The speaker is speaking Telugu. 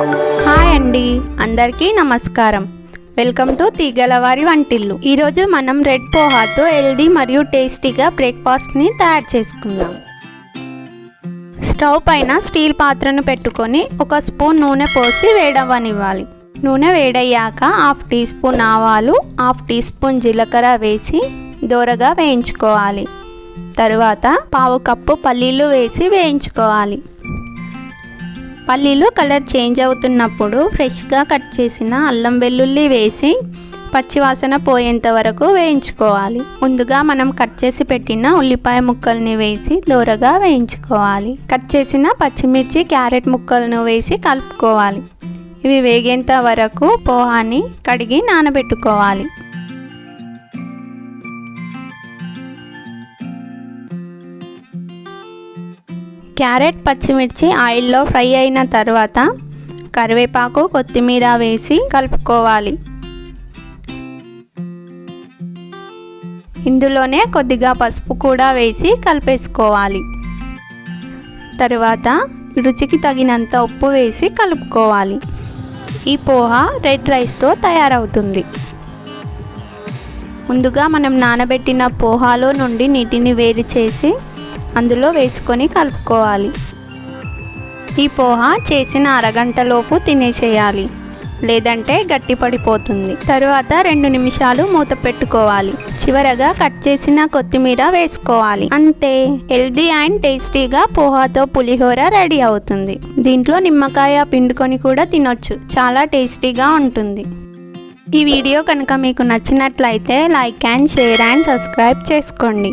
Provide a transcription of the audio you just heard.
హాయ్ అండి. అందరికీ నమస్కారం. వెల్కమ్ టు తీగలవారి వంటిల్లు. ఈరోజు మనం రెడ్ పోహాతో హెల్దీ మరియు టేస్టీగా బ్రేక్ఫాస్ట్ని తయారు చేసుకుందాం. స్టవ్ పైన స్టీల్ పాత్రను పెట్టుకొని ఒక స్పూన్ నూనె పోసి వేడవనివ్వాలి నూనె వేడయ్యాక హాఫ్ టీ స్పూన్ ఆవాలు హాఫ్ టీ స్పూన్ జీలకర్ర వేసి దోరగా వేయించుకోవాలి. తరువాత పావు కప్పు పల్లీలు వేసి వేయించుకోవాలి. పల్లీలు కలర్ చేంజ్ అవుతున్నప్పుడు ఫ్రెష్గా కట్ చేసిన అల్లం వెల్లుల్లి వేసి పచ్చివాసన పోయేంత వరకు వేయించుకోవాలి. ముందుగా మనం కట్ చేసి పెట్టిన ఉల్లిపాయ ముక్కల్ని వేసి దూరగా వేయించుకోవాలి. కట్ చేసిన పచ్చిమిర్చి క్యారెట్ ముక్కలను వేసి కలుపుకోవాలి. ఇవి వేగేంత వరకు పోహాని కడిగి నానబెట్టుకోవాలి. క్యారెట్ పచ్చిమిర్చి ఆయిల్లో ఫ్రై అయిన తర్వాత కరివేపాకు కొత్తిమీర వేసి కలుపుకోవాలి. ఇందులోనే కొద్దిగా పసుపు కూడా వేసి కలిపేసుకోవాలి. తరువాత రుచికి తగినంత ఉప్పు వేసి కలుపుకోవాలి. ఈ పోహ రెడ్ రైస్తో తయారవుతుంది. ముందుగా మనం నానబెట్టిన పోహాలో నుండి నీటిని వేరు చేసి అందులో వేసుకొని కలుపుకోవాలి. ఈ పోహ చేసిన అరగంటలోపు తినేసేయాలి. లేదంటే గట్టి పడిపోతుంది. తరువాత రెండు నిమిషాలు మూత పెట్టుకోవాలి. చివరగా కట్ చేసిన కొత్తిమీర వేసుకోవాలి. అంతే. హెల్దీ అండ్ టేస్టీగా పోహాతో పులిహోర రెడీ అవుతుంది. దీంట్లో నిమ్మకాయ పిండుకొని కూడా తినొచ్చు. చాలా టేస్టీగా ఉంటుంది. ఈ వీడియో కనుక మీకు నచ్చినట్లయితే like and share and subscribe చేసుకోండి.